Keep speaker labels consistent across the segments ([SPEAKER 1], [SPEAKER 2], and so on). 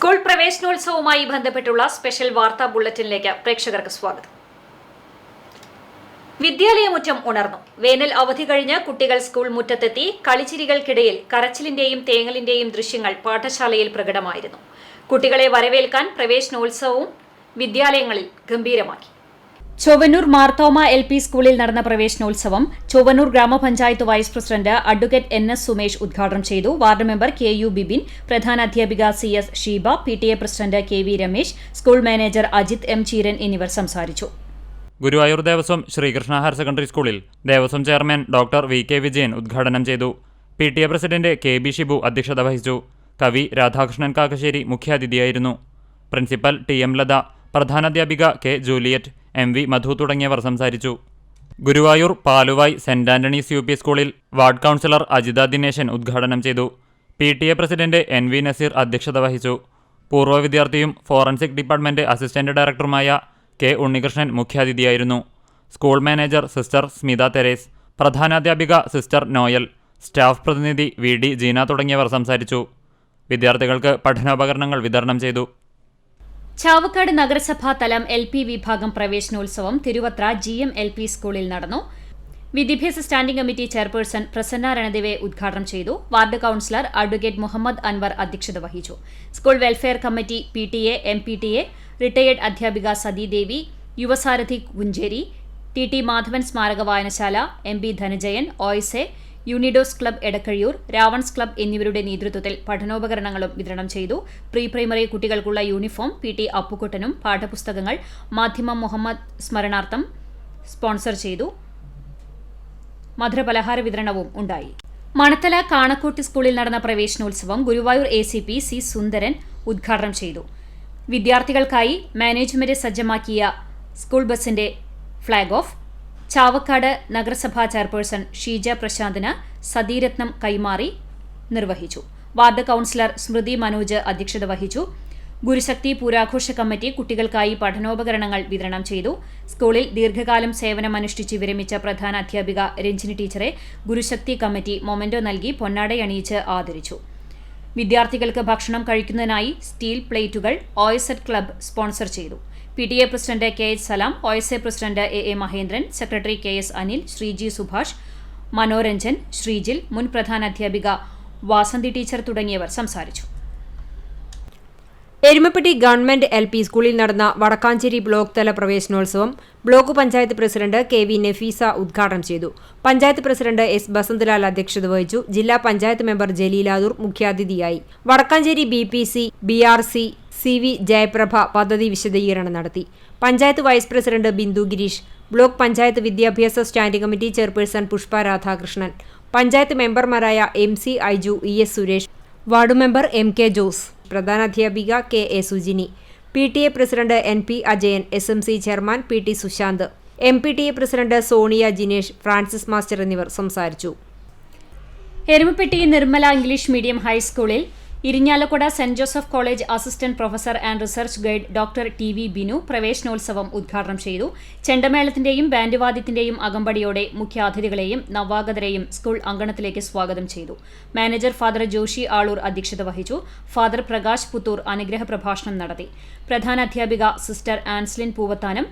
[SPEAKER 1] School പ്രവേശനോത്സവവുമായി ബന്ധപ്പെട്ടുള്ള special വാർത്താ ബുള്ളറ്റിനിലേക്ക് പ്രേക്ഷകർക്ക് സ്വാഗതം. വിദ്യാലയമുറ്റം ഉണർന്നു. വേനൽ അവധി കഴിഞ്ഞ് കുട്ടികൾ സ്കൂൾ മുറ്റത്തെത്തി കളിച്ചിരികൾക്കിടയിൽ കരച്ചിലിന്റെയും തേങ്ങലിന്റെയും ദൃശ്യങ്ങൾ പാഠശാലയിൽ പ്രകടമായിരുന്നു. കുട്ടികളെ വരവേൽക്കാൻ പ്രവേശനോത്സവവും വിദ്യാലയങ്ങളിൽ ഗംഭീരമാക്കി. ചൊവ്വന്നൂർ മാർത്തോമ എൽ പി സ്കൂളിൽ നടന്ന പ്രവേശനോത്സവം ചൊവ്വനൂർ ഗ്രാമപഞ്ചായത്ത് vice president advocate N S Sumesh ഉദ്ഘാടനം ചെയ്തു. Ward member K U Bibin പ്രധാന അധ്യാപിക C S Sheeba P T A president K V Ramesh school manager Ajith M Cheeran എന്നിവർ സംസാരിച്ചു.
[SPEAKER 2] ഗുരുവായൂർ ദേവസ്വം ശ്രീകൃഷ്ണ ഹയർ സെക്കൻഡറി സ്കൂളിൽ Devaswom chairman doctor V K Vijayan ഉദ്ഘാടനം ചെയ്തു. P T A president K B Shibu അധ്യക്ഷത വഹിച്ചു. കവി രാധാകൃഷ്ണൻ കാക്കശ്ശേരി മുഖ്യാതിഥിയായിരുന്നു. Principal T M Latha പ്രധാനാധ്യാപിക K Juliet M V Madhu തുടങ്ങിയവർ സംസാരിച്ചു. Guruvayur Paluvai saint Antony's U P school ward councillor Ajitha Dineshan ഉദ്ഘാടനം ചെയ്തു. P T A president N V Naseer അധ്യക്ഷത വഹിച്ചു. പൂർവ വിദ്യാർത്ഥിയും ഫോറൻസിക് ഡിപ്പാർട്ട്മെന്റ് അസിസ്റ്റന്റ് ഡയറക്ടറുമായ K Unnikrishnan മുഖ്യാതിഥിയായിരുന്നു. School manager sister Smitha Therese പ്രധാനാധ്യാപിക sister Noel staff പ്രതിനിധി വി ഡി ജീന തുടങ്ങിയവർ സംസാരിച്ചു. വിദ്യാർത്ഥികൾക്ക് പഠനോപകരണങ്ങൾ വിതരണം ചെയ്തു.
[SPEAKER 1] ചാവക്കാട് നഗരസഭാ തലം എൽ പി വിഭാഗം പ്രവേശനോത്സവം Thiruvathra G M L P school നടന്നു. വിദ്യാഭ്യാസ standing committee chairperson Prasanna Ranadive ഉദ്ഘാടനം ചെയ്തു. Ward councillor advocate Muhammad Anwar അധ്യക്ഷത വഹിച്ചു. School welfare committee P T A M P T A retired അധ്യാപിക സതീദേവി യുവസാരഥി കുഞ്ചേരി ടി ടി മാധവൻ സ്മാരക വായനശാല എം ബി ധനജയൻ ഓയ്സെ യൂണിഡോസ് ക്ലബ് എടക്കഴിയൂർ രാവൺസ് ക്ലബ് എന്നിവരുടെ നേതൃത്വത്തിൽ പഠനോപകരണങ്ങളും വിതരണം ചെയ്തു. പ്രീ പ്രൈമറി കുട്ടികൾക്കുള്ള യൂണിഫോം പി ടി അപ്പുക്കുട്ടനും പാഠപുസ്തകങ്ങൾ മാധ്യമ മുഹമ്മദ് സ്മരണാർത്ഥം സ്പോൺസർ ചെയ്തു. മധുരപലഹാര വിതരണവും ഉണ്ടായി. മണത്തല കാണക്കോട്ടി സ്കൂളിൽ നടന്ന പ്രവേശനോത്സവം Guruvayur A C P C Sundaran ഉദ്ഘാടനം ചെയ്തു. വിദ്യാർത്ഥികൾക്കായി മാനേജ്മെന്റ് സജ്ജമാക്കിയ സ്കൂൾ ബസിന്റെ ഫ്ളാഗ് ഓഫ് ചാവക്കാട് നഗരസഭാ ചെയർപേഴ്സൺ ഷീജ പ്രശാന്തിന് സതീരത്നം കൈമാറി നിർവഹിച്ചു. വാർഡ് കൌൺസിലർ സ്മൃതി മനോജ് അധ്യക്ഷത വഹിച്ചു. ഗുരുശക്തി പൂരാഘോഷ കമ്മിറ്റി കുട്ടികൾക്കായി പഠനോപകരണങ്ങൾ വിതരണം ചെയ്തു. സ്കൂളിൽ ദീർഘകാലം സേവനമനുഷ്ഠിച്ച് വിരമിച്ച പ്രധാന അധ്യാപിക രഞ്ജിനി ടീച്ചറെ ഗുരുശക്തി കമ്മിറ്റി മൊമെന്റോ നൽകി പൊന്നാടയണിയിച്ച് ആദരിച്ചു. വിദ്യാർത്ഥികൾക്ക് ഭക്ഷണം കഴിക്കുന്നതിനായി സ്റ്റീൽ പ്ലേറ്റുകൾ ഓയസെറ്റ് ക്ലബ് സ്പോൺസർ ചെയ്തു. P T A president K H Salam O S A president A A Mahendran secretary K S Anil Sreeji Subhash Manoranjan Sreejil മുൻ പ്രധാന അധ്യാപിക വാസന്തി ടീച്ചർ തുടങ്ങിയവർ സംസാരിച്ചു.
[SPEAKER 3] എരുമപ്പെട്ടി ഗവൺമെന്റ് എൽ പി സ്കൂളിൽ നടന്ന വടക്കാഞ്ചേരി ബ്ലോക്ക് തല പ്രവേശനോത്സവം block panchayat president K V Nafeesa ഉദ്ഘാടനം ചെയ്തു. പഞ്ചായത്ത് പ്രസിഡന്റ് എസ് ബസന്തലാൽ അധ്യക്ഷത വഹിച്ചു. ജില്ലാ പഞ്ചായത്ത് മെമ്പർ ജലീലാദൂർ മുഖ്യാതിഥിയായി. Vadakkanchery B P C B R C C V Jayaprabha പദ്ധതി വിശദീകരണം നടത്തി. Panchayat vice president Bindu Gireesh block panchayat വിദ്യാഭ്യാസ standing committee chairperson Pushpa Radhakrishnan panchayat മെമ്പർമാരായ M C Aiju E S Suresh ward member M K Jose പ്രധാനാധ്യാപിക K A Sujini P T A president N P Ajayan S M C chairman P T Sushant M P T A president Sonia Jinesh Francis master എന്നിവർ സംസാരിച്ചു.
[SPEAKER 1] Erumapetty Nirmala English medium ഹൈസ്കൂളിൽ Irinjalakuda saint Joseph college assistant professor and research guide doctor T V Binu പ്രവേശനോത്സവം ഉദ്ഘാടനം ചെയ്തു. ചെണ്ടമേളത്തിന്റെയും band വാദ്യത്തിന്റെയും അകമ്പടിയോടെ മുഖ്യാതിഥികളെയും നവാഗതരെയും school അങ്കണത്തിലേക്ക് സ്വാഗതം ചെയ്തു. Manager father Joshi Aloor അധ്യക്ഷത വഹിച്ചു. ഫാദർ പ്രകാശ് പുത്തൂർ അനുഗ്രഹ പ്രഭാഷണം നടത്തി. പ്രധാന അധ്യാപിക sister Anslin Poovathanam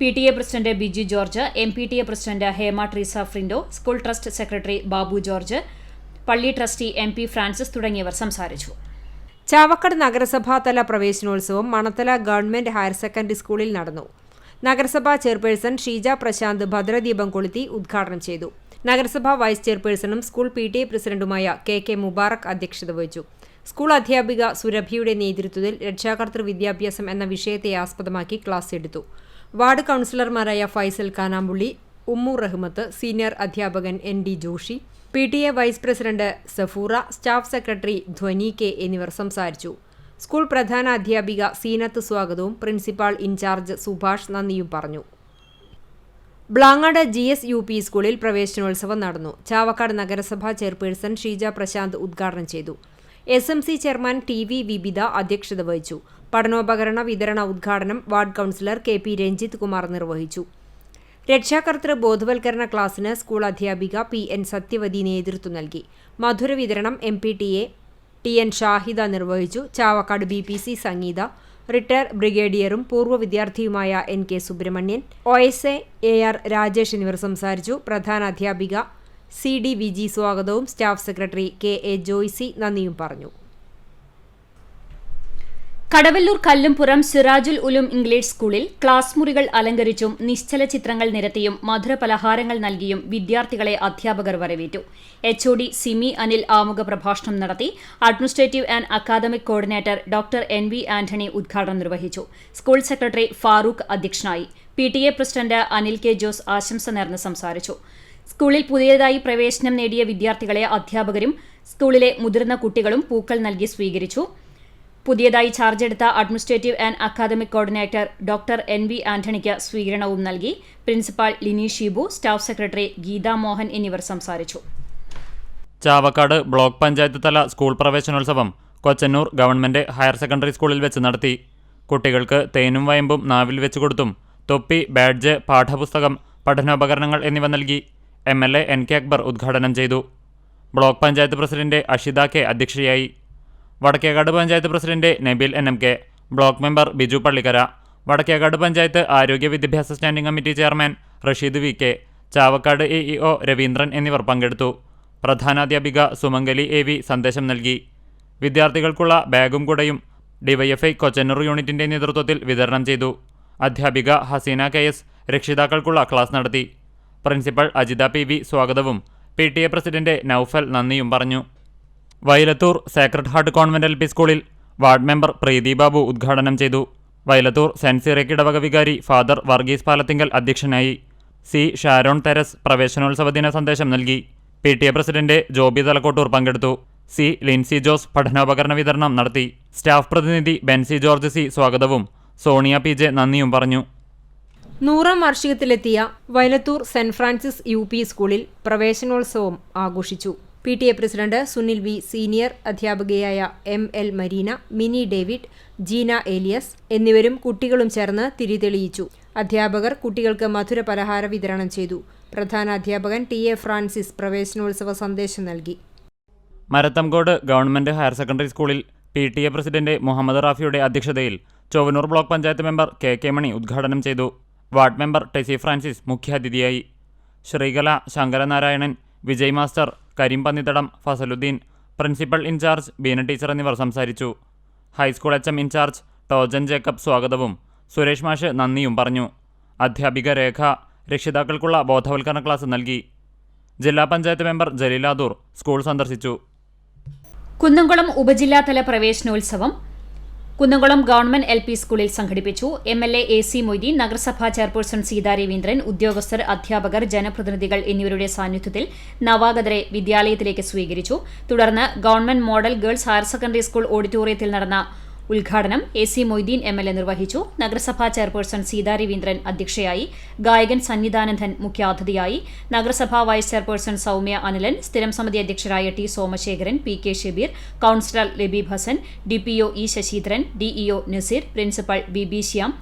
[SPEAKER 1] P T A president Biju George M P T A president Hema Treesa Frindo school trust secretary Babu George പള്ളി ട്രസ്റ്റി എം പി ഫ്രാൻസിസ് തുടങ്ങിയവർ സംസാരിച്ചു.
[SPEAKER 3] ചാവക്കാട് നഗരസഭാതല പ്രവേശനോത്സവം മണത്തല ഗവൺമെന്റ് ഹയർ സെക്കൻഡറി സ്കൂളിൽ നടന്നു. നഗരസഭാ ചെയർപേഴ്സൺ ഷീജ പ്രശാന്ത് ഭദ്രദീപം കൊളുത്തി ഉദ്ഘാടനം ചെയ്തു. നഗരസഭാ വൈസ് ചെയർപേഴ്സണും സ്കൂൾ പി ടി എ പ്രസിഡന്റുമായ കെ കെ മുബാറക് അധ്യക്ഷത വഹിച്ചു. സ്കൂൾ അധ്യാപിക സുരഭിയുടെ നേതൃത്വത്തിൽ രക്ഷാകർത്തൃ വിദ്യാഭ്യാസം എന്ന വിഷയത്തെ ആസ്പദമാക്കി ക്ലാസ് എടുത്തു. വാർഡ് കൗൺസിലർമാരായ ഫൈസൽ കാനാമ്പുള്ളി ഉമ്മു റഹ്മത്ത് സീനിയർ അധ്യാപകൻ N D Joshi P T A vice president Safoora staff secretary Dhwani K എന്നിവർ സംസാരിച്ചു. സ്കൂൾ പ്രധാന അധ്യാപിക സീനത്ത് സ്വാഗതവും പ്രിൻസിപ്പാൾ ഇൻചാർജ് സുഭാഷ് നന്ദിയും പറഞ്ഞു. Blangad G S U P സ്കൂളിൽ പ്രവേശനോത്സവം നടന്നു. ചാവക്കാട് നഗരസഭാ ചെയർപേഴ്സൺ ഷീജ പ്രശാന്ത് ഉദ്ഘാടനം ചെയ്തു. S M C chairman T V Vibitha അധ്യക്ഷത വഹിച്ചു. പഠനോപകരണ വിതരണ ഉദ്ഘാടനം ward councillor K P Ranjith Kumar നിർവഹിച്ചു. രക്ഷാകർതൃ ബോധവൽക്കരണ ക്ലാസ്സിന് സ്കൂൾ അധ്യാപിക പി എൻ സത്യവതി നേതൃത്വം നൽകി. മധുര വിതരണം M P T A T N Shahida നിർവഹിച്ചു. Chavakkad B P C Sangeetha retire ബ്രിഗേഡിയറും പൂർവ വിദ്യാർത്ഥിയുമായ N K Subramanian O S A A R Rajesh എന്നിവർ സംസാരിച്ചു. പ്രധാന അധ്യാപിക സി ഡി വിജി സ്വാഗതവും staff secretary K A Joycy നന്ദിയും പറഞ്ഞു.
[SPEAKER 1] Kadavallur Kallumpuram Sirajul Uloom English school class മുറികൾ അലങ്കരിച്ചും നിശ്ചല ചിത്രങ്ങൾ നിരത്തിയും മധുര പലഹാരങ്ങൾ നൽകിയും വിദ്യാർത്ഥികളെ അധ്യാപകർ വരവേറ്റു. H O D Simi Anil ആമുഖ പ്രഭാഷണം നടത്തി administrative and academic coordinator doctor N V Antony ഉദ്ഘാടനം നിർവഹിച്ചു. സ്കൂൾ സെക്രട്ടറി ഫാറൂഖ് അധ്യക്ഷനായി. P T A president Anil K Jose ആശംസ നേർന്ന് സംസാരിച്ചു. സ്കൂളിൽ പുതിയതായി പ്രവേശനം നേടിയ വിദ്യാർത്ഥികളെ അധ്യാപകരും സ്കൂളിലെ മുതിർന്ന കുട്ടികളും പൂക്കൾ നൽകി സ്വീകരിച്ചു. പുതിയതായി ചാർജ് എടുത്ത administrative and academic coordinator doctor N V ആന്റണിക്ക് സ്വീകരണവും നൽകി. Principal Lini Sheebu staff secretary Geetha Mohan എന്നിവർ സംസാരിച്ചു.
[SPEAKER 2] ചാവക്കാട് ബ്ലോക്ക് പഞ്ചായത്ത് തല സ്കൂൾ പ്രവേശനോത്സവം കൊച്ചന്നൂർ ഗവൺമെന്റ് ഹയർ സെക്കൻഡറി സ്കൂളിൽ വെച്ച് നടത്തി. കുട്ടികൾക്ക് തേനും വയമ്പും നാവിൽ വെച്ച് കൊടുത്തും തൊപ്പി ബാഡ്ജ് പാഠപുസ്തകം പഠനോപകരണങ്ങൾ എന്നിവ നൽകി. M L A N K Akbar ഉദ്ഘാടനം ചെയ്തു. Block panchayat president Ashitha K അധ്യക്ഷയായി. Vadakkekad panchayat president Nabeel N M K block member Biju Pallikkara Vadakkekad panchayat ആരോഗ്യ വിദ്യാഭ്യാസ standing committee chairman Rasheed V K Chavakkad A E O Raveendran എന്നിവർ പങ്കെടുത്തു. പ്രധാനാധ്യാപിക Sumangali A V സന്ദേശം നൽകി. വിദ്യാർത്ഥികൾക്കുള്ള ബാഗും കുടയും DYFI Kochannur യൂണിറ്റിന്റെ നേതൃത്വത്തിൽ വിതരണം ചെയ്തു. അധ്യാപിക ഹസീന കെ എസ് രക്ഷിതാക്കൾക്കുള്ള ക്ലാസ് നടത്തി. പ്രിൻസിപ്പൽ അജിത പി വി സ്വാഗതവും P T A president Noufal നന്ദിയും പറഞ്ഞു. Vailathur sacred heart convent L P school ward member Preethi Babu ഉദ്ഘാടനം ചെയ്തു. വയലത്തൂർ സെന്റ് സിറേക്ക് ഇടവക വികാരി ഫാദർ വർഗീസ് പാലത്തിങ്കൽ അധ്യക്ഷനായി. സി ഷാരോൺ തെരസ് പ്രവേശനോത്സവ ദിന സന്ദേശം നൽകി. P T A president Joby Thalakkottur പങ്കെടുത്തു. സി ലിൻസി ജോസ് പഠനോപകരണ വിതരണം നടത്തി. സ്റ്റാഫ് പ്രതിനിധി ബെൻസി ജോർജ് സി സ്വാഗതവും. സോണിയ പി ജെ നന്ദിയും പറഞ്ഞു.
[SPEAKER 3] നൂറാം വാർഷികത്തിലെത്തിയ Vayalathur saint Francis U P school പ്രവേശനോത്സവം ആഘോഷിച്ചു. P T A president Sunil V senior അധ്യാപികയായ M L Marina Mini David Jeena Elias എന്നിവരും കുട്ടികളും ചേർന്ന് തിരിതെളിയിച്ചു. അധ്യാപകർ കുട്ടികൾക്ക് മധുര പലഹാര വിതരണം ചെയ്തു. പ്രധാന അധ്യാപകൻ ടി എ ഫ്രാൻസിസ് പ്രവേശനോത്സവ സന്ദേശം നൽകി.
[SPEAKER 2] മരത്തംകോട് ഗവൺമെന്റ് ഹയർ സെക്കൻഡറി സ്കൂളിൽ P T A president Muhammad റാഫിയുടെ അധ്യക്ഷതയിൽ Chowwanur block panchayat member K K Mani ഉദ്ഘാടനം ചെയ്തു. വാർഡ് മെമ്പർ ടെസി ഫ്രാൻസിസ് മുഖ്യാതിഥിയായി. Sreekala Sankaranarayanan Vijay master Kareem Pannithadam Fasaluddin principal in charge Beena teacher എന്നിവർ സംസാരിച്ചു. High school H M in charge Tojan Jacob സ്വാഗതവും സുരേഷ് മാഷ് നന്ദിയും പറഞ്ഞു. അധ്യാപിക രേഖ രക്ഷിതാക്കൾക്കുള്ള ബോധവൽക്കരണ ക്ലാസ് നൽകി. ജില്ലാ പഞ്ചായത്ത് മെമ്പർ ജലീലാദൂർ സ്കൂൾ സന്ദർശിച്ചു.
[SPEAKER 1] കുന്നംകുളം ഉപജില്ലാതല പ്രവേശനോത്സവം കുന്നംകുളം ഗവൺമെന്റ് എൽ പി സ്കൂളിൽ സംഘടിപ്പിച്ചു. M L A A C Moideen നഗരസഭാ ചെയർപേഴ്സൺ സീതാ രവീന്ദ്രൻ ഉദ്യോഗസ്ഥർ അധ്യാപകർ ജനപ്രതിനിധികൾ എന്നിവരുടെ സാന്നിധ്യത്തിൽ നവാഗതരെ വിദ്യാലയത്തിലേക്ക് സ്വീകരിച്ചു. തുടർന്ന് government model girls higher secondary school ഓഡിറ്റോറിയത്തിൽ നടന്ന ഉദ്ഘാടനം A C Moideen M L A നിർവഹിച്ചു. നഗരസഭാ ചെയർപേഴ്സൺ സീതാ രവീന്ദ്രൻ അധ്യക്ഷയായി. ഗായകൻ സന്നിധാനന്ദൻ മുഖ്യാതിഥിയായി. നഗരസഭാ വൈസ് ചെയർപേഴ്സൺ സൌമ്യ അനിലൻ സ്ഥിരം സമിതി അധ്യക്ഷരായ T Somasekharan P K Shabeer councillor Labeeb Hassan DPO E Sasidharan DEO Naseer principal B B Shyam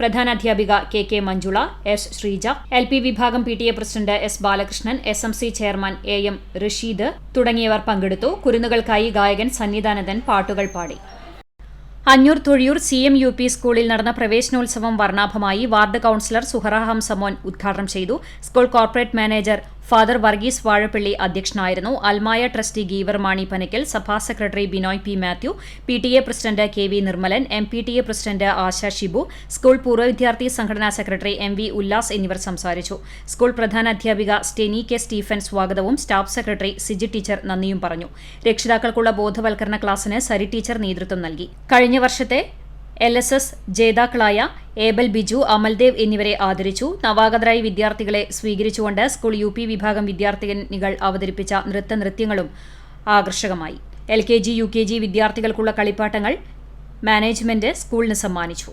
[SPEAKER 1] പ്രധാനാധ്യാപിക K K Manjula S Sreeja L P വിഭാഗം P T A president S Balakrishnan S M C chairman A M Rasheed തുടങ്ങിയവർ പങ്കെടുത്തു. കുരുന്നുകൾക്കായി ഗായകൻ സന്നിധാനന്ദൻ പാട്ടുകൾ പാടി. Anjoor Thozhiyur C M U P school നടന്ന പ്രവേശനോത്സവം വർണാഭമായി വാർഡ് കൌൺസിലർ സുഹറ ഹംസമോൻ ഉദ്ഘാടനം ചെയ്തു. School corporate manager father Varghese Vazhappally അധ്യക്ഷനായിരുന്നു. അൽമായ ട്രസ്റ്റി ഗീവർ മാണി പനക്കൽ സഭാ secretary Binoy P Mathew P T A president K V Nirmalan M P T A president Asha Shibu school പൂർവ വിദ്യാർത്ഥി സംഘടനാ സെക്രട്ടറി എം വി ഉല്ലാസ് എന്നിവർ സംസാരിച്ചു. സ്കൂൾ പ്രധാന അധ്യാപിക സ്റ്റെനി കെ സ്റ്റീഫൻ സ്വാഗതവും സ്റ്റാഫ് സെക്രട്ടറി സിജി ടീച്ചർ നന്ദിയും പറഞ്ഞു. രക്ഷിതാക്കൾക്കുള്ള ബോധവൽക്കരണ ക്ലാസ്സിന് സരി ടീച്ചർ നേതൃത്വം നൽകി. കഴിഞ്ഞ വർഷത്തെ എൽ എസ് എസ് ജേതാക്കളായ ഏബൽ ബിജു അമൽദേവ് എന്നിവരെ ആദരിച്ചു. നവാഗതരായി വിദ്യാർത്ഥികളെ സ്വീകരിച്ചുകൊണ്ട് സ്കൂൾ യു പി വിഭാഗം വിദ്യാർത്ഥിനികൾ അവതരിപ്പിച്ച നൃത്ത നൃത്യങ്ങളും ആകർഷകമായി. L K G U K G വിദ്യാർത്ഥികൾക്കുള്ള കളിപ്പാട്ടങ്ങൾ മാനേജ്മെന്റ് സ്കൂളിന് സമ്മാനിച്ചു.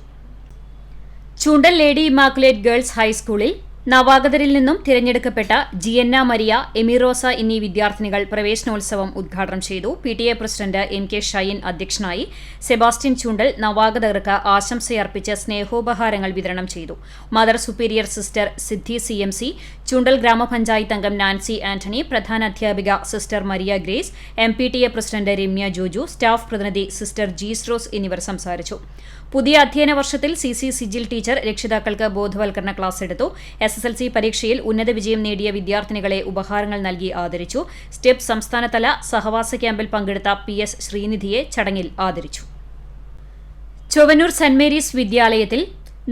[SPEAKER 1] ചൂണ്ടൽ ലേഡി ഇമാക്കുലേറ്റ് ഗേൾസ് ഹൈസ്കൂളിൽ നവാഗതരിൽ നിന്നും തിരഞ്ഞെടുക്കപ്പെട്ട ജിയന്ന മരിയ എമിറോസ എന്നീ വിദ്യാർത്ഥിനികൾ പ്രവേശനോത്സവം ഉദ്ഘാടനം ചെയ്തു. P T A president M K Shine അധ്യക്ഷനായി സെബാസ്റ്റ്യൻ ചൂണ്ടൽ നവാഗതർക്ക് ആശംസയർപ്പിച്ച് സ്നേഹോപഹാരങ്ങൾ വിതരണം ചെയ്തു. Mother superior sister Siddhi C M C Choondal ഗ്രാമപഞ്ചായത്ത് അംഗം നാൻസി ആന്റണി പ്രധാന അധ്യാപിക sister Maria Grace M P T A president Ramya Joju staff പ്രതിനിധി സിസ്റ്റർ ജീസ്റോസ് എന്നിവർ സംസാരിച്ചു. പുതിയ അധ്യയന വർഷത്തിൽ സി സി സിജിൽ ടീച്ചർ രക്ഷിതാക്കൾക്ക് ബോധവൽക്കരണ ക്ലാസ് എടുത്തു. എസ് എസ് എൽ സി പരീക്ഷയിൽ ഉന്നത വിജയം നേടിയ വിദ്യാർത്ഥിനികളെ ഉപഹാരങ്ങൾ നൽകി ആദരിച്ചു. സ്റ്റെപ്പ് സംസ്ഥാനതല സഹവാസ ക്യാമ്പിൽ പങ്കെടുത്ത പി എസ് ശ്രീനിധിയെ ചടങ്ങിൽ ആദരിച്ചു. ചൊവന്നൂർ സെന്റ് മേരീസ് വിദ്യാലയത്തിൽ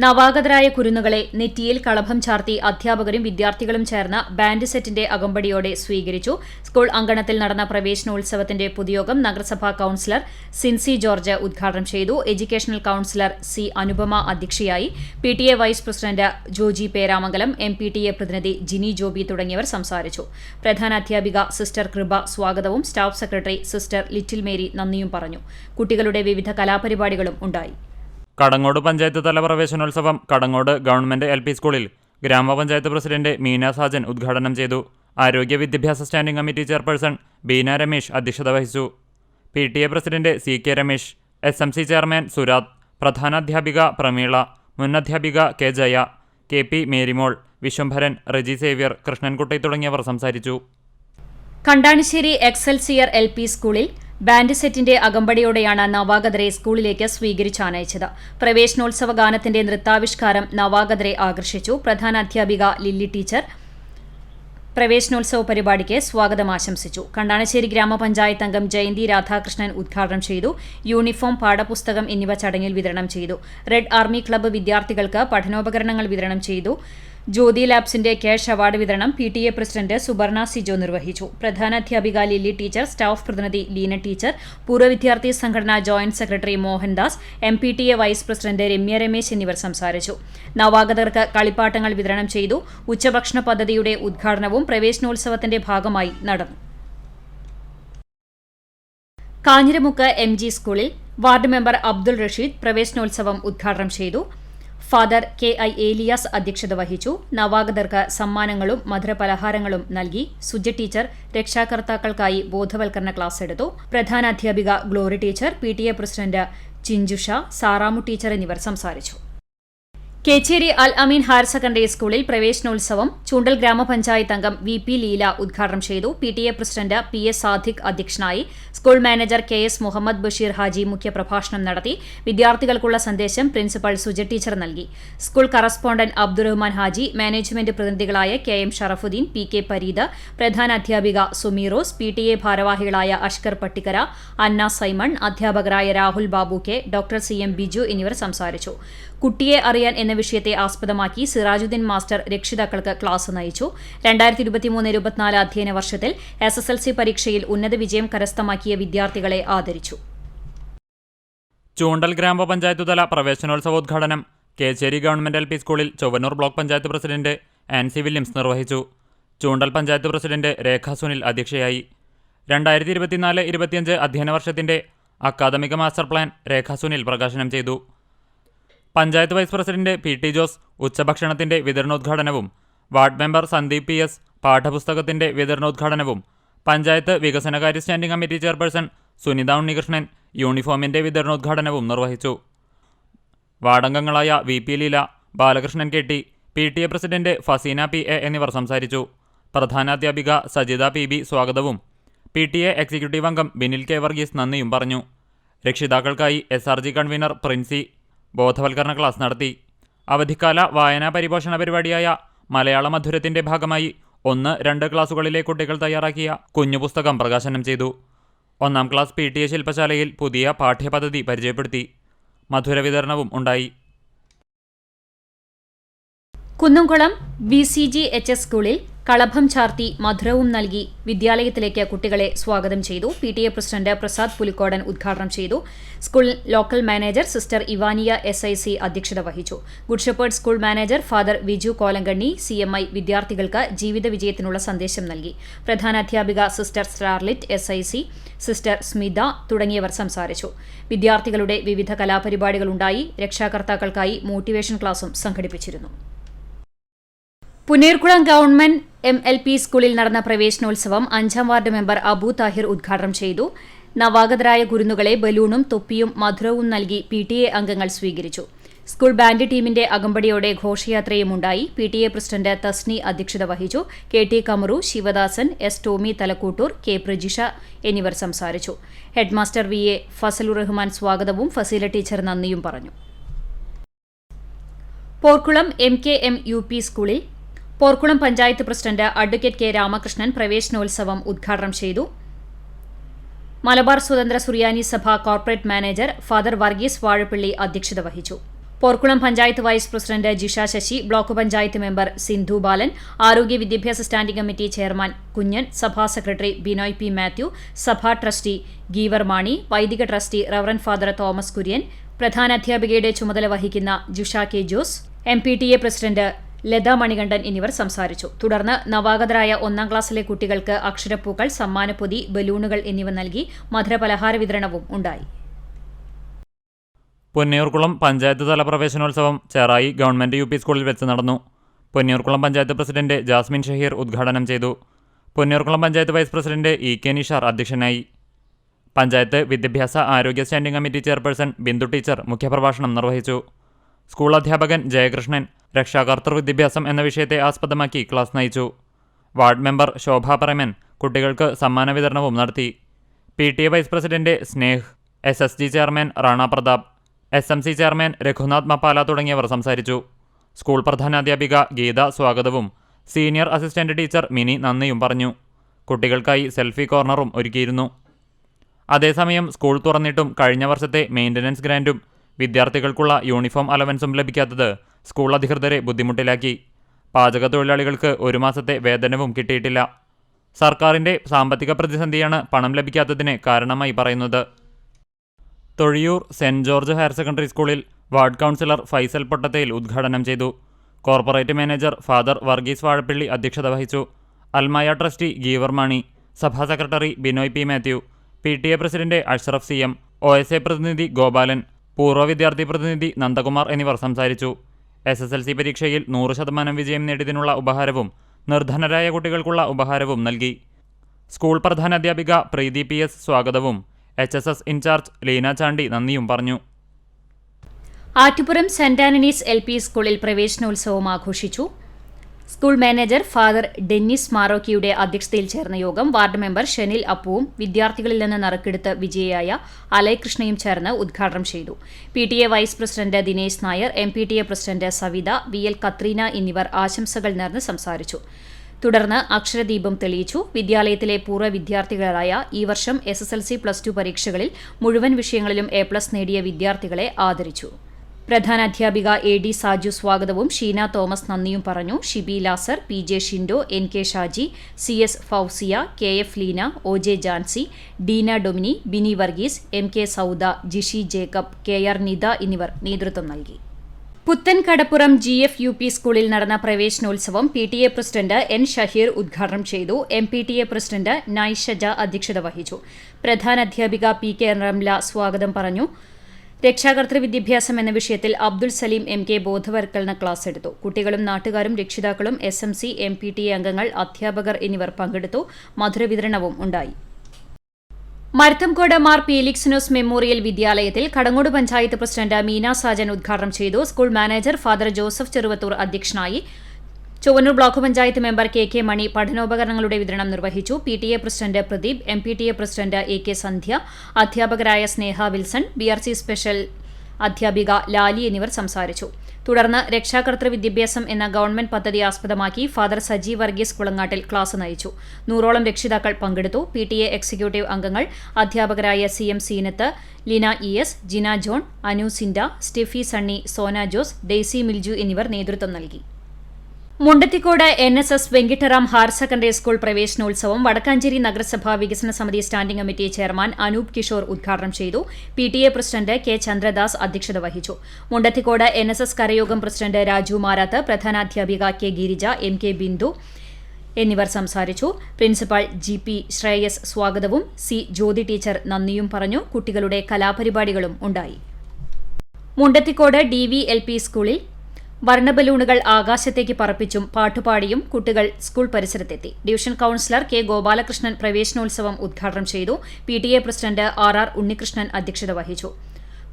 [SPEAKER 1] നവാഗതരായ കുരുന്നുകളെ നെറ്റിയിൽ കളഭം ചാർത്തി അധ്യാപകരും വിദ്യാർത്ഥികളും ചേർന്ന ബാൻഡ് സെറ്റിന്റെ അകമ്പടിയോടെ സ്വീകരിച്ചു. സ്കൂൾ അങ്കണത്തിൽ നടന്ന പ്രവേശനോത്സവത്തിന്റെ പൊതുയോഗം നഗരസഭാ കൌൺസിലർ സിൻസി ജോർജ് ഉദ്ഘാടനം ചെയ്തു. എഡ്യൂക്കേഷണൽ കൌൺസിലർ സി അനുപമ അധ്യക്ഷയായി. P T A vice president Joji Peramangalam M P T A പ്രതിനിധി ജിനി ജോബി തുടങ്ങിയവർ സംസാരിച്ചു. പ്രധാന അധ്യാപിക സിസ്റ്റർ കൃപ സ്വാഗതവും staff secretary sister Little Mary നന്ദിയും പറഞ്ഞു. കുട്ടികളുടെ വിവിധ കലാപരിപാടികളും ഉണ്ടായി.
[SPEAKER 2] കടങ്ങോട് പഞ്ചായത്ത് തല പ്രവേശനോത്സവം കടങ്ങോട് ഗവൺമെന്റ് എൽ സ്കൂളിൽ ഗ്രാമപഞ്ചായത്ത് പ്രസിഡന്റ് മീന സാജൻ ഉദ്ഘാടനം ചെയ്തു. ആരോഗ്യ വിദ്യാഭ്യാസ standing committee chairperson Beena Ramesh അധ്യക്ഷത വഹിച്ചു. P T A president C K Ramesh S M C chairman Surath പ്രധാനാധ്യാപിക Prameela മുൻ അധ്യാപിക K Jaya K P Marymol Viswambharan Reji Xavier Krishnankutty തുടങ്ങിയവർ സംസാരിച്ചു.
[SPEAKER 1] കണ്ടാണിശ്ശേരി എക്സൽസിയർ എൽ പി സ്കൂളിൽ ബാൻഡ് സെറ്റിന്റെ അകമ്പടിയോടെയാണ് നവാഗതരെ സ്കൂളിലേക്ക് സ്വീകരിച്ചാനയിച്ചത് പ്രവേശനോത്സവ ഗാനത്തിന്റെ നൃത്താവിഷ്കാരം നവാഗതരെ ആകർഷിച്ചു. പ്രധാന അധ്യാപിക ലില്ലി ടീച്ചർ പ്രവേശനോത്സവ പരിപാടിക്ക് സ്വാഗതം ആശംസിച്ചു. കണ്ടാണശ്ശേരി ഗ്രാമപഞ്ചായത്ത് അംഗം ജയന്തി രാധാകൃഷ്ണൻ ഉദ്ഘാടനം ചെയ്തു. യൂണിഫോം പാഠപുസ്തകം എന്നിവ ചടങ്ങിൽ വിതരണം ചെയ്തു. റെഡ് ആർമി ക്ലബ്ബ് വിദ്യാർത്ഥികൾക്ക് പഠനോപകരണങ്ങൾ വിതരണം ചെയ്തു. ജ്യോതി ലാബ്സിന്റെ ക്യാഷ് അവാർഡ് വിതരണം P T A president Suberna Sijo നിർവഹിച്ചു. പ്രധാനാധ്യാപിക ലില്ലി ടീച്ചർ സ്റ്റാഫ് പ്രതിനിധി ലീന ടീച്ചർ പൂർവ വിദ്യാർത്ഥി സംഘടനാ joint secretary Mohandas M P T A vice president Ramya Ramesh എന്നിവർ സംസാരിച്ചു. നവാഗതർക്ക് കളിപ്പാട്ടങ്ങൾ വിതരണം ചെയ്തു. ഉച്ചഭക്ഷണ പദ്ധതിയുടെ ഉദ്ഘാടനവും പ്രവേശനോത്സവത്തിന്റെ ഭാഗമായി നടന്നു. കാഞ്ഞിരമുക്ക് എം ജി സ്കൂളിൽ വാർഡ് മെമ്പർ അബ്ദുൾ റഷീദ് പ്രവേശനോത്സവം ഉദ്ഘാടനം ചെയ്തു. ഫാദർ കെ ഐ ഏലിയാസ് അധ്യക്ഷത വഹിച്ചു. നവാഗതർക്ക് സമ്മാനങ്ങളും മധുരപലഹാരങ്ങളും നൽകി. സുജ ടീച്ചർ രക്ഷാകർത്താക്കൾക്കായി ബോധവൽക്കരണ ക്ലാസ് എടുത്തു. പ്രധാനാധ്യാപിക Glory teacher P T A president Chinchusha Saramu teacher എന്നിവർ സംസാരിച്ചു. കേച്ചേരി അൽ അമീൻ ഹയർ സെക്കൻഡറി സ്കൂളിൽ പ്രവേശനോത്സവം ചൂണ്ടൽ ഗ്രാമപഞ്ചായത്ത് അംഗം വി പി ലീല ഉദ്ഘാടനം ചെയ്തു. P T A president P S Sadiq അധ്യക്ഷനായി school manager K S Muhammad Basheer Haji മുഖ്യപ്രഭാഷണം നടത്തി. വിദ്യാർത്ഥികൾക്കുള്ള സന്ദേശം പ്രിൻസിപ്പൽ സുജ ടീച്ചർ നൽകി. School correspondent Abdurahman Haji management പ്രതിനിധികളായ K M Sharafudheen P K Pareed പ്രധാന അധ്യാപിക സുമീറോസ് പി ടി എ ഭാരവാഹികളായ അഷ്കർ പട്ടിക്കര അന്ന സൈമൺ അധ്യാപകരായ Rahul Babu K doctor C M Biju എന്നിവർ സംസാരിച്ചു. കുട്ടിയെ അറിയാൻ എന്ന വിഷയത്തെ ആസ്പദമാക്കി സിറാജുദ്ദീൻ മാസ്റ്റർ രക്ഷിതാക്കൾക്ക് ക്ലാസ് നയിച്ചു. രണ്ടായിരത്തി ഇരുപത്തിമൂന്ന് ഇരുപത്തിനാല് അധ്യയന വർഷത്തിൽ എസ് എസ് എൽ സി പരീക്ഷയിൽ ഉന്നത വിജയം കരസ്ഥമാക്കിയ വിദ്യാർത്ഥികളെ ആദരിച്ചു.
[SPEAKER 2] ചൂണ്ടൽ ഗ്രാമപഞ്ചായത്ത് തല പ്രവേശനോത്സവോദ്ഘാടനം. കേച്ചേരി ഗവൺമെന്റ് എൽ പി സ്കൂളിൽ Chowwannur block panchayat president Ancy Williams നിർവഹിച്ചു. ചൂണ്ടൽ പഞ്ചായത്ത് പ്രസിഡന്റ് രേഖ സുനിൽ അധ്യക്ഷയായി. രണ്ടായിരത്തി ഇരുപത്തിനാല് ഇരുപത്തിയഞ്ച് അധ്യയന വർഷത്തിന്റെ അക്കാദമിക മാസ്റ്റർ പ്ലാൻ രേഖ സുനിൽ പ്രകാശനം ചെയ്തു. Panchayat vice president P T Jose ഉച്ചഭക്ഷണത്തിന്റെ വിതരണോദ്ഘാടനവും ward member Sandeep P S പാഠപുസ്തകത്തിന്റെ വിതരണോദ്ഘാടനവും പഞ്ചായത്ത് വികസനകാര്യ standing committee chairperson Sunitha Unnikrishnan യൂണിഫോമിന്റെ വിതരണോദ്ഘാടനവും നിർവഹിച്ചു. വാർഡംഗങ്ങളായ V P Leela Balakrishnan K T P T A president Faseena P A എന്നിവർ സംസാരിച്ചു. പ്രധാനാധ്യാപിക സജിത പി ബി സ്വാഗതവും P T A executive അംഗം ബിനിൽ കെ വർഗീസ് നന്ദിയും പറഞ്ഞു. രക്ഷിതാക്കൾക്കായി S R G convener Princy ബോധവൽക്കരണ ക്ലാസ് നടത്തി. അവധിക്കാല വായനാ പരിപോഷണ പരിപാടിയായ മലയാള മധുരത്തിന്റെ ഭാഗമായി ഒന്ന് രണ്ട് ക്ലാസുകളിലെ കുട്ടികൾ തയ്യാറാക്കിയ കുഞ്ഞുപുസ്തകം പ്രകാശനം ചെയ്തു. ഒന്നാം ക്ലാസ് പി ടി എ ശില്പശാലയിൽ പുതിയ പാഠ്യപദ്ധതി പരിചയപ്പെടുത്തി. മധുര വിതരണവും ഉണ്ടായി.
[SPEAKER 1] Kunnamkulam V C G H S സ്കൂളിൽ കളഭം ചാർത്തി മധുരവും നൽകി വിദ്യാലയത്തിലേക്ക് കുട്ടികളെ സ്വാഗതം ചെയ്തു. P T A president Prasad Pulikkodan ഉദ്ഘാടനം ചെയ്തു. School local manager sister Evania S I C അധ്യക്ഷത വഹിച്ചു. Good shepherd school manager father Viju Kolankanni C M I വിദ്യാർത്ഥികൾക്ക് ജീവിത വിജയത്തിനുള്ള സന്ദേശം നൽകി. പ്രധാനാധ്യാപിക sister Starlit S I C sister Smitha തുടങ്ങിയവർ സംസാരിച്ചു. വിദ്യാർത്ഥികളുടെ വിവിധ കലാപരിപാടികൾ ഉണ്ടായി. രക്ഷാകർത്താക്കൾക്കായി മോട്ടിവേഷൻ ക്ലാസും സംഘടിപ്പിച്ചിരുന്നു. Puneerkulam government M L P സ്കൂളിൽ നടന്ന പ്രവേശനോത്സവം അഞ്ചാം വാർഡ് മെമ്പർ അബു താഹിർ ഉദ്ഘാടനം ചെയ്തു. നവാഗതരായ കുരുന്നുകളെ ബലൂണും തൊപ്പിയും മധുരവും നൽകി പി ടി എ അംഗങ്ങൾ സ്വീകരിച്ചു. സ്കൂൾ ബാൻഡ് ടീമിന്റെ അകമ്പടിയോടെ ഘോഷയാത്രയും ഉണ്ടായി. P T A president Thasni അധ്യക്ഷത വഹിച്ചു. K T Kamaru Sivadasan S Tomy Thalakkottoor K Prajisha എന്നിവർ സംസാരിച്ചു. Headmaster V A Fazalur Rahman സ്വാഗതവും ഫസീല ടീച്ചർ നന്ദിയും പറഞ്ഞു. Porkulam M K M U P സ്കൂളിൽ Porkulam panchayat president advocate K Ramakrishnan പ്രവേശനോത്സവം ഉദ്ഘാടനം ചെയ്തു. മലബാർ സ്വതന്ത്ര സുറിയാനി സഭ corporate manager father Varghese Vazhappally അധ്യക്ഷത വഹിച്ചു. Porkulam panchayat vice president Jisha Sasi block panchayat member Sindhu Balan ആരോഗ്യ വിദ്യാഭ്യാസ സ്റ്റാൻഡിംഗ് കമ്മിറ്റി ചെയർമാൻ കുഞ്ഞൻ സഭാ സെക്രട്ടറി ബിനോയ് പി മാത്യു സഭാ ട്രസ്റ്റി ഗീവർ മാണി വൈദിക trustee reverend father Thomas Kurian പ്രധാന അധ്യാപികയുടെ ചുമതല വഹിക്കുന്ന Jusha K Jose M P T A president Latha Manikandan എന്നിവർ സംസാരിച്ചു. തുടർന്ന് നവാഗതരായ ഒന്നാം ക്ലാസ്സിലെ കുട്ടികൾക്ക് അക്ഷരപ്പൂക്കൾ സമ്മാനപ്പൊതി ബലൂണുകൾ എന്നിവ നൽകി മധുരപലഹാര വിതരണവും ഉണ്ടായി.
[SPEAKER 2] പൊന്നിയൂർക്കുളം പഞ്ചായത്ത് തല പ്രവേശനോത്സവം ചേറായി ഗവൺമെന്റ് യു പി സ്കൂളിൽ വെച്ച് നടന്നു. പൊന്നിയൂർക്കുളം പഞ്ചായത്ത് പ്രസിഡന്റ് ജാസ്മിൻ ഷഹീർ ഉദ്ഘാടനം ചെയ്തു. Ponniyurkulam panchayat vice president E K Nishar അധ്യക്ഷനായി. പഞ്ചായത്ത് വിദ്യാഭ്യാസ ആരോഗ്യ standing committee chairperson Bindu teacher മുഖ്യപ്രഭാഷണം നിർവഹിച്ചു. സ്കൂൾ അധ്യാപകൻ ജയകൃഷ്ണൻ രക്ഷാകർത്തൃ വിദ്യാഭ്യാസം എന്ന വിഷയത്തെ ആസ്പദമാക്കി ക്ലാസ് നയിച്ചു. വാർഡ് മെമ്പർ ശോഭ പറമൻ കുട്ടികൾക്ക് സമ്മാന വിതരണവും നടത്തി. P T A vice president Sneh S S G chairman Rana Pratap S M C chairman Raghunath Mappala തുടങ്ങിയവർ സംസാരിച്ചു. സ്കൂൾ പ്രധാനാധ്യാപിക ഗീത സ്വാഗതവും സീനിയർ അസിസ്റ്റന്റ് ടീച്ചർ മിനി നന്ദിയും പറഞ്ഞു. കുട്ടികൾക്കായി സെൽഫി കോർണറും ഒരുക്കിയിരുന്നു. അതേസമയം സ്കൂൾ തുറന്നിട്ടും കഴിഞ്ഞ വർഷത്തെ മെയിന്റനൻസ് ഗ്രാന്റും വിദ്യാർത്ഥികൾക്കുള്ള യൂണിഫോം അലവൻസും ലഭിക്കാത്തത് സ്കൂൾ അധികൃതരെ ബുദ്ധിമുട്ടിലാക്കി. പാചക തൊഴിലാളികൾക്ക് ഒരു മാസത്തെ വേതനവും കിട്ടിയിട്ടില്ല. സർക്കാരിന്റെ സാമ്പത്തിക പ്രതിസന്ധിയാണ് പണം ലഭിക്കാത്തതിന് കാരണമായി പറയുന്നത്. Thozhiyur saint George higher secondary സ്കൂളിൽ വാർഡ് കൗൺസിലർ ഫൈസൽ പൊട്ടത്തയിൽ ഉദ്ഘാടനം ചെയ്തു. Corporate manager father Varghese Vazhappally അധ്യക്ഷത വഹിച്ചു. അൽമായ ട്രസ്റ്റി ഗീവർ മാണി സഭാ secretary Binoy P Mathew P T A president Ashraf C M O S A പ്രതിനിധി ഗോപാലൻ പൂർവ വിദ്യാർത്ഥി പ്രതിനിധി നന്ദകുമാർ എന്നിവർ സംസാരിച്ചു. എസ് എസ് എൽ സി പരീക്ഷയിൽ നൂറ് ശതമാനം വിജയം നേടിയതിനുള്ള ഉപഹാരവും നിർധനരായ കുട്ടികൾക്കുള്ള ഉപഹാരവും നൽകി. സ്കൂൾ പ്രധാനാധ്യാപിക പ്രീതി പി എസ് സ്വാഗതവും H S S in-charge Leena Chandy നന്ദിയും പറഞ്ഞു.
[SPEAKER 1] Attupuram saint Antony's L P സ്കൂളിൽ പ്രവേശനോത്സവം ആഘോഷിച്ചു. സ്കൂൾ മാനേജർ ഫാദർ ഡെന്നിസ് മാറോക്കിയുടെ അധ്യക്ഷതയിൽ ചേർന്ന യോഗം വാർഡ് മെമ്പർ ഷെനിൽ അപ്പുവും വിദ്യാർത്ഥികളിൽ നിന്ന് നറുക്കെടുത്ത് വിജയിയായ അലയകൃഷ്ണയും ചേർന്ന് ഉദ്ഘാടനം ചെയ്തു. P T A vice president Dinesh Nair M P T A president Savitha V L Katrina എന്നിവർ ആശംസകൾ നേർന്ന് സംസാരിച്ചു. തുടർന്ന് അക്ഷരദീപം തെളിയിച്ചു. വിദ്യാലയത്തിലെ പൂർവ വിദ്യാർത്ഥികളായ ഈ വർഷം S S L C plus two പരീക്ഷകളിൽ മുഴുവൻ വിഷയങ്ങളിലും എ പ്ലസ് നേടിയ വിദ്യാർത്ഥികളെ ആദരിച്ചു. പ്രധാന അധ്യാപിക എ ഡി സാജു സ്വാഗതവും. ഷീന തോമസ് നന്ദിയും പറഞ്ഞു. Shibi Lazar P J Shindo N K Shaji C S Fousiya K F Leena O J Jancy Deena Domini Bini Varghese M K Souda Jishi Jacob K R Nitha എന്നിവർ നേതൃത്വം നൽകി. Puthenkadappuram G F U P സ്കൂളിൽ നടന്ന പ്രവേശനോത്സവം P T A president N Shaheer ഉദ്ഘാടനം ചെയ്തു. M P T A president Naishaja അധ്യക്ഷത വഹിച്ചു. പ്രധാന അധ്യാപിക പി കെ റംല സ്വാഗതം പറഞ്ഞു. രക്ഷാകർതൃ വിദ്യാഭ്യാസം എന്ന വിഷയത്തിൽ അബ്ദുൾ സലീം എം കെ ബോധവൽക്കരണ ക്ലാസ് എടുത്തു. കുട്ടികളും നാട്ടുകാരും രക്ഷിതാക്കളും S M C M P T അംഗങ്ങൾ അധ്യാപകർ എന്നിവർ പങ്കെടുത്തു. മധുരവിതരണവും ഉണ്ടായി. മരത്തംകോട് മാർ പീലിക്സിനോസ് മെമ്മോറിയൽ വിദ്യാലയത്തിൽ കടങ്ങോട് പഞ്ചായത്ത് പ്രസിഡന്റ് മീനാ സാജൻ ഉദ്ഘാടനം ചെയ്തു. School manager father Joseph Cheruvathur അധ്യക്ഷനായി. Chowwannur block panchayat member K K Mani പഠനോപകരണങ്ങളുടെ വിതരണം നിർവഹിച്ചു. P T A president Pradeep M P T A president A K Sandhya അധ്യാപകരായ Sneha Wilson B R C special അധ്യാപിക ലാലി എന്നിവർ സംസാരിച്ചു. തുടർന്ന് രക്ഷാകർത്തൃ വിദ്യാഭ്യാസം എന്ന ഗവൺമെന്റ് പദ്ധതി ആസ്പദമാക്കി ഫാദർ സജീവ് വർഗീസ് കുളങ്ങാട്ടിൽ ക്ലാസ് നയിച്ചു. നൂറോളം രക്ഷിതാക്കൾ പങ്കെടുത്തു. പി ടി എ എക്സിക്യൂട്ടീവ് അംഗങ്ങൾ അധ്യാപകരായ C M Seenath Lina E S Jina John Anu Sinda Steffi Sunny Sona Jose Daisy Milju എന്നിവർ നേതൃത്വം നൽകി. Mundathikode N S S Venkittaram higher secondary school പ്രവേശനോത്സവം വടക്കാഞ്ചേരി നഗരസഭാ വികസന സമിതി standing committee chairman Anoop Kishore ഉദ്ഘാടനം ചെയ്തു. P T A president K Chandradas അധ്യക്ഷത വഹിച്ചു. മുണ്ടത്തിക്കോട് എൻ എസ് എസ് കരയോഗം president Raju Marath പ്രധാനാധ്യാപിക K Girija M K Bindu എന്നിവർ സംസാരിച്ചു. പ്രിൻസിപ്പൽ ജി പി ശ്രേയസ് സ്വാഗതവും സി ജ്യോതി ടീച്ചർ നന്ദിയും പറഞ്ഞു. കുട്ടികളുടെ കലാപരിപാടികളും ഉണ്ടായി. Mundathikode D V L P സ്കൂളിൽ വർണബലൂണുകൾ ആകാശത്തേക്ക് പറപ്പിച്ചും പാട്ടുപാടിയും കുട്ടികൾ സ്കൂൾ പരിസരത്തെത്തി. ഡിവിഷൻ കൌൺസിലർ കെ ഗോപാലകൃഷ്ണൻ പ്രവേശനോത്സവം ഉദ്ഘാടനം ചെയ്തു. P T A president R R Unnikrishnan അധ്യക്ഷത വഹിച്ചു.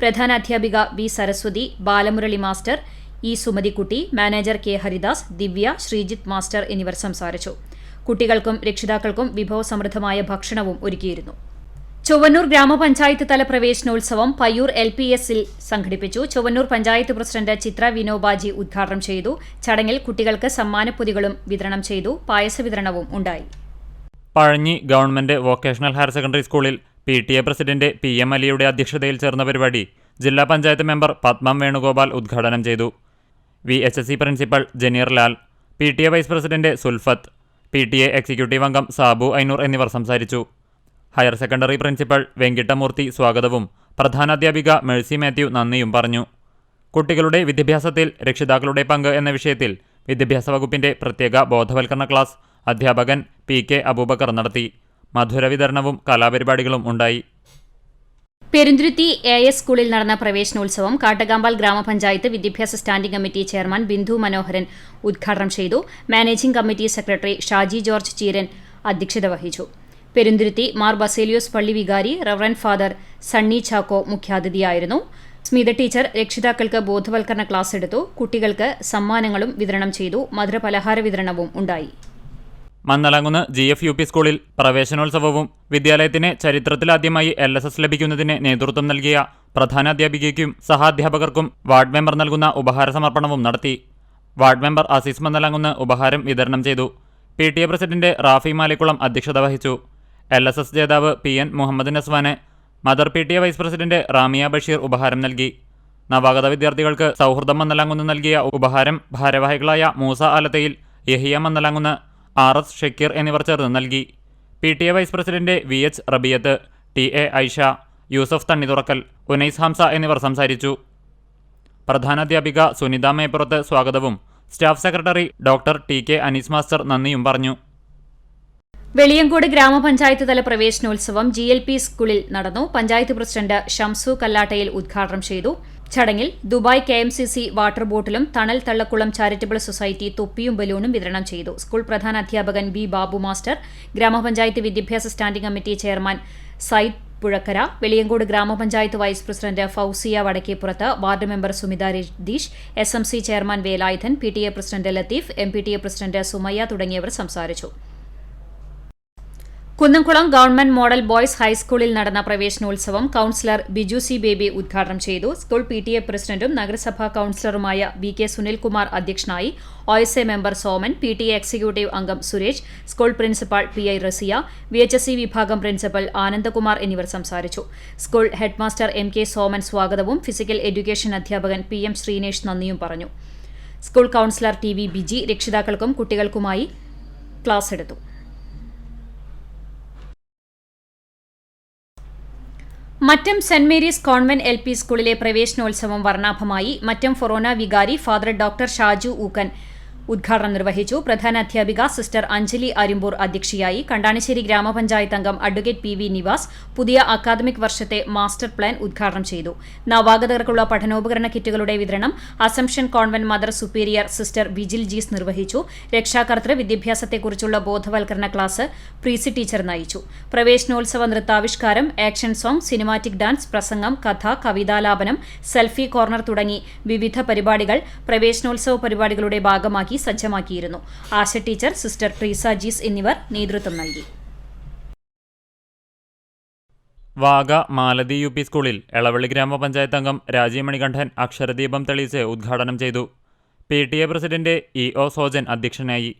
[SPEAKER 1] പ്രധാന അധ്യാപിക V Saraswathi Balamurali master E Sumathikutty manager K Haridas Divya Sreejith master എന്നിവർ സംസാരിച്ചു. കുട്ടികൾക്കും രക്ഷിതാക്കൾക്കും വിഭവസമൃദ്ധമായ ഭക്ഷണവും ഒരുക്കിയിരുന്നു. ചൊവ്വന്നൂർ ഗ്രാമപഞ്ചായത്ത് തല പ്രവേശനോത്സവം പയ്യൂർ എൽ പി എസിൽ സംഘടിപ്പിച്ചു. ചൊവ്വന്നൂർ പഞ്ചായത്ത് പ്രസിഡന്റ് ചിത്ര വിനോബാജി ഉദ്ഘാടനം ചെയ്തു. ചടങ്ങിൽ കുട്ടികൾക്ക് സമ്മാനപ്പൊതികളും വിതരണം ചെയ്തു. പായസ വിതരണവും ഉണ്ടായി.
[SPEAKER 2] Pazhanji government vocational higher secondary സ്കൂളിൽ P T A president P M അലിയുടെ അധ്യക്ഷതയിൽ ചേർന്ന പരിപാടി ജില്ലാ പഞ്ചായത്ത് മെമ്പർ പത്മം വേണുഗോപാൽ ഉദ്ഘാടനം ചെയ്തു. V H S C principal Janeer Lal P T A vice president Sulfath P T A executive അംഗം സാബു ഐനൂർ എന്നിവർ സംസാരിച്ചു. ഹയർ സെക്കൻഡറി പ്രിൻസിപ്പൽ വെങ്കിട്ടമൂർത്തി സ്വാഗതവും. പ്രധാനാധ്യാപിക മേഴ്സി മാത്യു നന്ദിയും പറഞ്ഞു. കുട്ടികളുടെ വിദ്യാഭ്യാസത്തിൽ രക്ഷിതാക്കളുടെ പങ്ക് എന്ന വിഷയത്തിൽ വിദ്യാഭ്യാസ വകുപ്പിന്റെ പ്രത്യേക ബോധവൽക്കരണ ക്ലാസ് അധ്യാപകൻ പി കെ അബൂബക്കർ നടത്തി. മധുര വിതരണവും കലാപരിപാടികളും ഉണ്ടായി.
[SPEAKER 1] പെരുന്തുരുത്തി എ എസ് സ്കൂളിൽ നടന്ന പ്രവേശനോത്സവം കാട്ടകാമ്പാൽ ഗ്രാമപഞ്ചായത്ത് വിദ്യാഭ്യാസ standing committee chairman Bindu Manoharan ഉദ്ഘാടനം ചെയ്തു. Managing committee secretary Shaji George Cheeran അധ്യക്ഷത വഹിച്ചു. പെരുന്തുരുത്തി മാർ ബസേലിയോസ് പള്ളി വികാരി റവറൻ ഫാദർ സണ്ണി ചാക്കോ മുഖ്യാതിഥിയായിരുന്നു. സ്മിത ടീച്ചർ രക്ഷിതാക്കൾക്ക് ബോധവൽക്കരണ ക്ലാസ് എടുത്തു. കുട്ടികൾക്ക് സമ്മാനങ്ങളും വിതരണം ചെയ്തു. മധുര പലഹാര വിതരണവും ഉണ്ടായി.
[SPEAKER 2] Mannalamkunnu G F U P സ്കൂളിൽ പ്രവേശനോത്സവവും വിദ്യാലയത്തിന് ചരിത്രത്തിലാദ്യമായി എൽ എസ് എസ് ലഭിക്കുന്നതിന് നേതൃത്വം നൽകിയ പ്രധാനാധ്യാപികയ്ക്കും സഹാധ്യാപകർക്കും വാർഡ് മെമ്പർ നൽകുന്ന ഉപഹാര സമർപ്പണവും നടത്തി. വാർഡ് മെമ്പർ അസീസ് മന്നലാങ്കുന്ന് ഉപഹാരം വിതരണം ചെയ്തു. P T A president Rafi Malikkulam അധ്യക്ഷത വഹിച്ചു. എൽ എസ് എസ് ജേതാവ് P N Muhammad നസ്വാന് mother P T A vice president Ramiya Basheer ഉപഹാരം നൽകി. നവാഗത വിദ്യാർത്ഥികൾക്ക് സൗഹൃദം മന്നലാങ്കുന്ന് നൽകിയ ഉപഹാരം ഭാരവാഹികളായ മൂസ ആലത്തയിൽ യഹിയ മന്നലാങ്കുന്ന് ആർ എസ് ഷക്കീർ എന്നിവർ ചേർന്ന് നൽകി. P T A vice president V H Rabiyath T A Aisha Yusuf Thannithurakkal Unais Hamza എന്നിവർ സംസാരിച്ചു. പ്രധാനാധ്യാപിക സുനിത മേപ്പുറത്ത് സ്വാഗതവും staff secretary doctor T K Anees master നന്ദിയും പറഞ്ഞു.
[SPEAKER 1] വെളിയങ്കോട് ഗ്രാമപഞ്ചായത്ത് തല പ്രവേശനോത്സവം ജി എൽ പി സ്കൂളിൽ നടന്നു. പഞ്ചായത്ത് പ്രസിഡന്റ് ഷംസു കല്ലാട്ടയിൽ ഉദ്ഘാടനം ചെയ്തു. ചടങ്ങിൽ Dubai K M C C water ബോട്ടിലും തണൽ തള്ളക്കുളം ചാരിറ്റബിൾ സൊസൈറ്റി തൊപ്പിയും ബലൂണും വിതരണം ചെയ്തു. സ്കൂൾ പ്രധാന അധ്യാപകൻ ബി ബാബു മാസ്റ്റർ ഗ്രാമപഞ്ചായത്ത് വിദ്യാഭ്യാസ standing committee chairman Sayyid Puzhakkara Veliyankode ഗ്രാമപഞ്ചായത്ത് vice president Fousiya Vadakkepurath ward member Sumitha Ratheesh S M C chairman Velayudhan P T A president Latheef M P T A president Sumayya തുടങ്ങിയവർ സംസാരിച്ചു. Kunnamkulam government model boys ഹൈസ്കൂളിൽ നടന്ന പ്രവേശനോത്സവം councillor Biju C baby ഉദ്ഘാടനം ചെയ്തു. School P T A പ്രസിഡന്റും നഗരസഭാ കൌൺസിലറുമായ V K Sunilkumar അധ്യക്ഷനായി O S A member Soman P T A executive അംഗം Suresh school principal P I Raziya V H S C വിഭാഗം പ്രിൻസിപ്പൽ ആനന്ദകുമാർ എന്നിവർ സംസാരിച്ചു. School headmaster M K Soman സ്വാഗതവും physical education അധ്യാപകൻ P M Sreenesh നന്ദിയും പറഞ്ഞു. School counsellor T V Biji രക്ഷിതാക്കൾക്കും കുട്ടികൾക്കുമായി ക്ലാസ് എടുത്തു. Mattom Saint Mary's Convent L P സ്കൂളിലെ പ്രവേശനോത്സവം വർണാഭമായി മറ്റം ഫൊറോന വികാരി ഫാദർ ഡോക്ടർ ഷാജു ഊക്കൻ ഉദ്ഘാടനം നിർവഹിച്ചു പ്രധാന അധ്യാപിക സിസ്റ്റർ അഞ്ജലി അരിമ്പൂർ അധ്യക്ഷയായി കണ്ടാണിശ്ശേരി ഗ്രാമപഞ്ചായത്ത് അംഗം അഡ്വക്കേറ്റ് പി വി നിവാസ് പുതിയ അക്കാദമിക് വർഷത്തെ മാസ്റ്റർ പ്ലാൻ ഉദ്ഘാടനം ചെയ്തു. നവാഗതർക്കുള്ള പഠനോപകരണ കിറ്റുകളുടെ വിതരണം assumption convent mother superior sister Vigil Jees നിർവഹിച്ചു. രക്ഷാകർത്തൃ വിദ്യാഭ്യാസത്തെക്കുറിച്ചുള്ള ബോധവൽക്കരണ ക്ലാസ് പ്രീസി ടീച്ചർ നയിച്ചു. പ്രവേശനോത്സവ നൃത്താവിഷ്കാരം ആക്ഷൻ സോങ് സിനിമാറ്റിക് ഡാൻസ് പ്രസംഗം കഥ കവിതാലാപനം സെൽഫി കോർണർ തുടങ്ങി വിവിധ പരിപാടികൾ പ്രവേശനോത്സവ പരിപാടികളുടെ ഭാഗമാക്കി. സജ്ജമാക്കിയിരുന്നു. ആശ ടീച്ചർ സിസ്റ്റർ ട്രീസ ജീസ് എന്നിവർ നേതൃത്വം നൽകി.
[SPEAKER 2] വാഗ മാലതി യു പി സ്കൂളിൽ എളവള്ളി ഗ്രാമപഞ്ചായത്ത് അംഗം രാജീവ് മണികണ്ഠൻ അക്ഷരദീപം തെളിയിച്ച് ഉദ്ഘാടനം ചെയ്തു. P T A president E O Sojan അധ്യക്ഷനായി.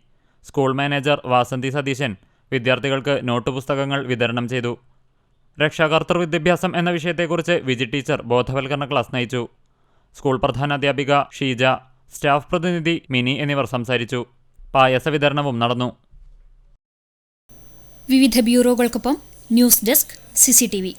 [SPEAKER 2] സ്കൂൾ മാനേജർ വാസന്തി സതീശൻ വിദ്യാർത്ഥികൾക്ക് നോട്ട് പുസ്തകങ്ങൾ വിതരണം ചെയ്തു. രക്ഷാകർത്തൃ വിദ്യാഭ്യാസം എന്ന വിഷയത്തെക്കുറിച്ച് വിജി ടീച്ചർ ബോധവൽക്കരണ ക്ലാസ് നയിച്ചു. സ്കൂൾ പ്രധാനാധ്യാപിക ഷീജ സ്റ്റാഫ് പ്രതിനിധി മിനി എന്നിവർ സംസാരിച്ചു. പായസ വിതരണവും നടന്നു.
[SPEAKER 1] വിവിധ ബ്യൂറോകൾക്കൊപ്പം ന്യൂസ് ഡെസ്ക് സിസിടിവി